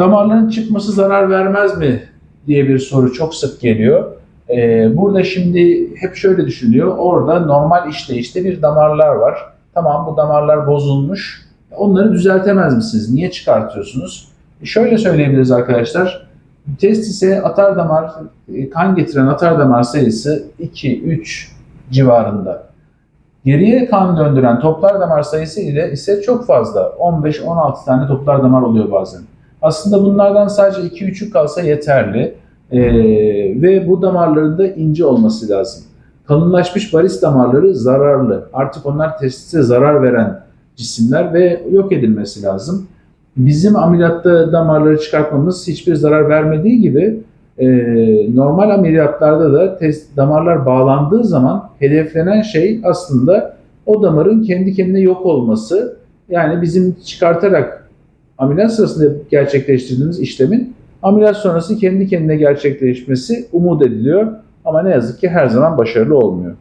Damarların çıkması zarar vermez mi diye bir soru çok sık geliyor. Ee, burada şimdi hep şöyle düşünüyor. Orada normal işleyişte bir damarlar var. Tamam bu damarlar bozulmuş. Onları düzeltemez misiniz? Niye çıkartıyorsunuz? Şöyle söyleyebiliriz arkadaşlar. Testise atar damar, e, kan getiren atar damar sayısı 2-3 civarında. Geriye kan döndüren toplar damar sayısı ile ise çok fazla. 15-16 tane toplar damar oluyor bazen. Aslında bunlardan sadece 2-3'ü kalsa yeterli. Ee, ve bu damarların da ince olması lazım. Kalınlaşmış varis damarları zararlı. Artık onlar testise zarar veren cisimler ve yok edilmesi lazım. Bizim ameliyatta damarları çıkartmamız hiçbir zarar vermediği gibi e, normal ameliyatlarda da test, damarlar bağlandığı zaman hedeflenen şey aslında o damarın kendi kendine yok olması. Yani bizim çıkartarak ameliyat sırasında gerçekleştirdiğimiz işlemin ameliyat sonrası kendi kendine gerçekleşmesi umut ediliyor. Ama ne yazık ki her zaman başarılı olmuyor.